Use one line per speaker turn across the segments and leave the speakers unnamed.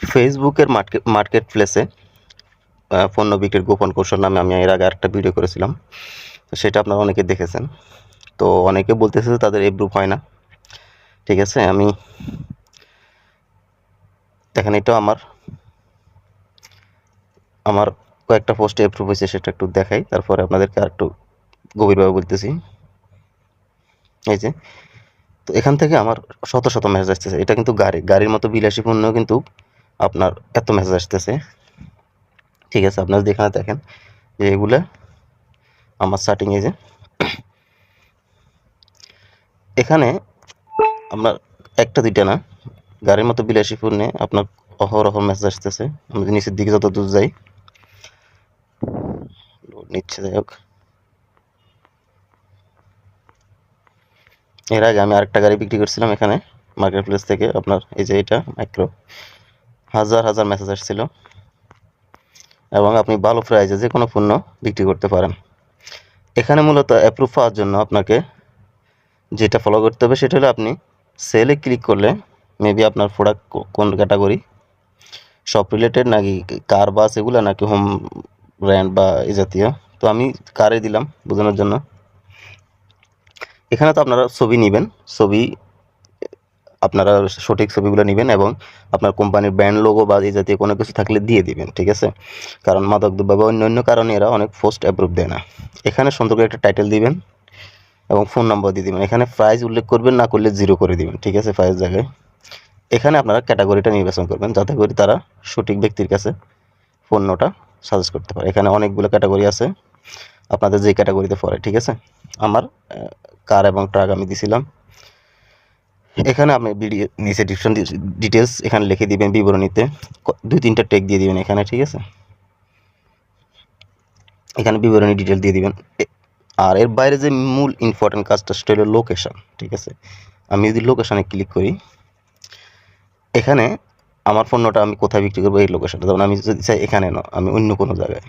ফেসবুকের market market প্লেসে পণ্য বিক্রির গোপন কৌশল নামে আমি এর আগে একটা ভিডিও করেছিলাম। সেটা আপনারা অনেকে দেখেছেন। তো অনেকে বলতেছে যে তাদের এপ্রুভ হয় না। ঠিক আছে, আমি দেখেন এটাও আমার আমার কয়েকটা পোস্টে এপ্রুভ হয়েছে, সেটা একটু দেখাই। তারপরে আপনাদেরকে আর একটু গভীরভাবে বলতেছি। এই যে, তো এখান থেকে আমার শত শত মেসেজ আসতেছে। এটা কিন্তু গাড়ি, গাড়ির মতো বিলাসী কিন্তু আপনার এত মেসেজ আসতেছে। ঠিক আছে, আপনারা যদি দেখেন যে এগুলা আমার স্টার্টিং এই যে এখানে আপনার একটা, দুইটা না, গাড়ির মতো বিলাসী পণ্যে আপনার অহরহ মেসেজ আসতেছে। আমি নিচের দিকে যত দূর যাই নিচ্ছে, যাই হোক। এর আগে আমি আরেকটা গাড়ি বিক্রি করছিলাম এখানে মার্কেট প্লেস থেকে, আপনার এই যে এটা মাইক্রো হাজার হাজার মেসেজ আসছিল। এবং আপনি ভালো প্রাইজে যে কোনো পণ্য বিক্রি করতে পারেন। এখানে মূলত অ্যাপ্রুভ পাওয়ার জন্য আপনাকে যেটা ফলো করতে হবে সেটা হলো আপনি সেলে ক্লিক করলে মেবি আপনার প্রোডাক্ট কোন ক্যাটাগরি সব রিলেটেড নাকি কার বাস এগুলো নাকি হোম ব্র্যান্ড বা এ জাতীয়? তো আমি কারে দিলাম বোঝানোর জন্য। এখানে তো আপনারা ছবি নেবেন। ছবি আপনারা সঠিক ছবিগুলো নেবেন এবং আপনার কোম্পানির ব্র্যান্ড লোগো বা এই জাতীয় কোনো কিছু থাকলে দিয়ে দিবেন, ঠিক আছে? কারণ মাদকদ্রব্য বা অন্য অন্য কারণে এরা অনেক পোস্ট অ্যাপ্রুভ দেয় না। এখানে সুন্দর করে একটা টাইটেল দিবেন এবং ফোন নম্বর দিয়ে দিবেন। এখানে প্রাইস উল্লেখ করবেন, না করলে জিরো করে দিবেন, ঠিক আছে প্রাইস জায়গায়? এখানে আপনারা ক্যাটাগরিটা নির্বাচন করবেন, যাতে করে তারা সঠিক ব্যক্তির কাছে পণ্যটা সাজেস্ট করতে পারে। এখানে অনেকগুলো ক্যাটাগরি আছে, আপনাদের যে ক্যাটাগরিতে পড়ে, ঠিক আছে? আমার কার এবং ট্রাক আমি দিছিলাম। এখানে আপনি ভিডিও নিচে ডিসক্রিপশন ডিটেলস এখানে লিখে দিবেন বিবরণীতে। দুই তিনটা টেক দিয়ে দিবেন এখানে, ঠিক আছে? এখানে বিবরণী ডিটেল দিয়ে দিবেন। আর এর বাইরে যে মূল ইম্পর্টেন্ট কাজটা, সেটা হলো লোকেশন ঠিক আছে? আমি যদি লোকেশনে ক্লিক করি, এখানে আমার পণ্যটা আমি কোথায় বিক্রি করব এই লোকেশনটা যেমন আমি যদি চাই এখানে না, আমি অন্য কোনো জায়গায়,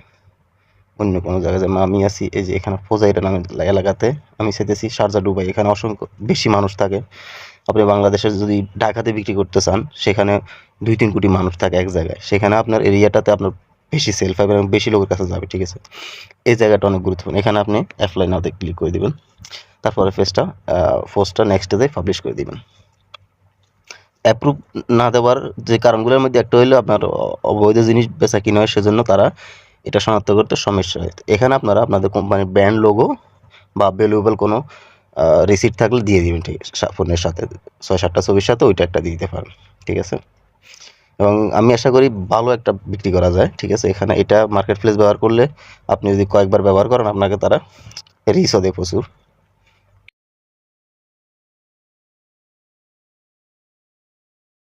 অন্য কোনো জায়গায়। যেমন আমি আছি এই যে এখানে ফোজাইটা নামে এলাকাতে, আমি চাইতেছি শারজা ডুবাই এখানে অসংখ্য বেশি মানুষ থাকে। আপনি বাংলাদেশে যদি ঢাকাতে বিক্রি করতে চান, সেখানে দুই তিন কোটি মানুষ থাকে এক জায়গায়। সেখানে আপনার এরিয়াটাতে আপনার বেশি সেল পাবে এবং বেশি লোকের কাছে যাবে, ঠিক আছে? এই জায়গাটা অনেক গুরুত্বপূর্ণ। এখানে আপনি অ্যাপ্লাই নাওতে ক্লিক করে দিবেন। তারপরে ফেসটা পোস্টটা নেক্সট ডে পাবলিশ করে দিবেন। অ্যাপ্রুভ না দেওয়ার যে কারণগুলোর মধ্যে একটা হলো আপনার অবৈধ জিনিস বেচা কিনা হয়, সেজন্য তারা এটা শনাক্ত করতে সমস্যা হয়। এখানে আপনারা আপনাদের কোম্পানির ব্র্যান্ড লোগো বা ভ্যালুয়েবল কোনো রিসিট থাকলে দিয়ে দিবেন, ঠিক ফোনের সাথে। ছয় সাতটা ছবির সাথে ওইটা একটা দিয়ে দিতে পারেন, ঠিক আছে? এবং আমি আশা করি ভালো একটা বিক্রি করা যায়, ঠিক আছে? এখানে এটা মার্কেট প্লেস ব্যবহার করলে আপনি যদি কয়েকবার ব্যবহার করেন, আপনাকে তারা রিসও দেয় প্রচুর।